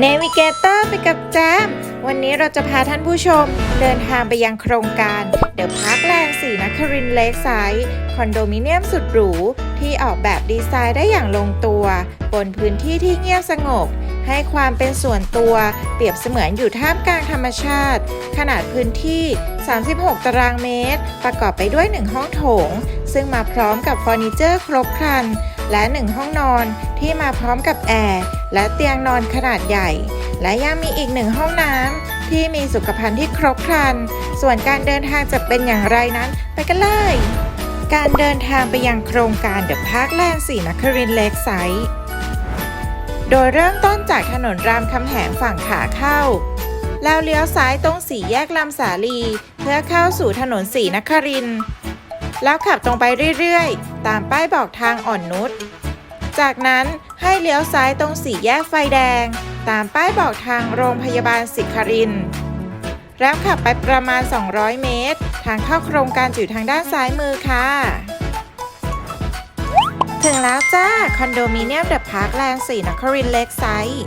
เนวิเกเตอร์ไปกับแจม วันนี้เราจะพาท่านผู้ชมเดินทางไปยังโครงการเดอะพาร์คแลนด์สีนครินเลกไซด์คอนโดมิเนียมสุดหรู ที่ออกแบบดีไซน์ได้อย่างลงตัว บนพื้นที่ที่เงียบสงบ ให้ความเป็นส่วนตัว เปรียบเสมือนอยู่ท่ามกลางธรรมชาติ ขนาดพื้นที่ 36 ตารางเมตร ประกอบไปด้วย 1 ห้องโถง ซึ่งมาพร้อมกับเฟอร์นิเจอร์ครบครัน และ 1 ห้องนอนที่มาพร้อมกับแอร์และเตียงนอนขนาดใหญ่ และยังมีอีกหนึ่งห้องน้ำที่มีสุขภัณฑ์ที่ครบครัน ส่วนการเดินทางจะเป็นอย่างไรนั้น ไปกันเลย การเดินทางไปยังโครงการเดอะพาร์คแลนด์สีนครินเลกไซด์โดยเริ่มต้นจากถนนรามคำแหงฝั่งขาเข้า แล้วเลี้ยวซ้ายตรงสี่แยกลำสาลี เพื่อเข้าสู่ถนนสีนครินทร์ แล้วขับตรงไปเรื่อยๆ ตามป้ายบอกทางอ่อนนุช จากนั้นให้เลี้ยวซ้ายตรงสี่แยกไฟแดง ตามป้ายบอกทางโรงพยาบาลสิคริน แล้วขับไปประมาณ 200 เมตร ทางเข้าโครงการอยู่ทางด้านซ้ายมือค่ะ ถึงแล้วจ้า คอนโดมิเนียมเดอะพาร์คแลนด์สีนครินเล็กไซด์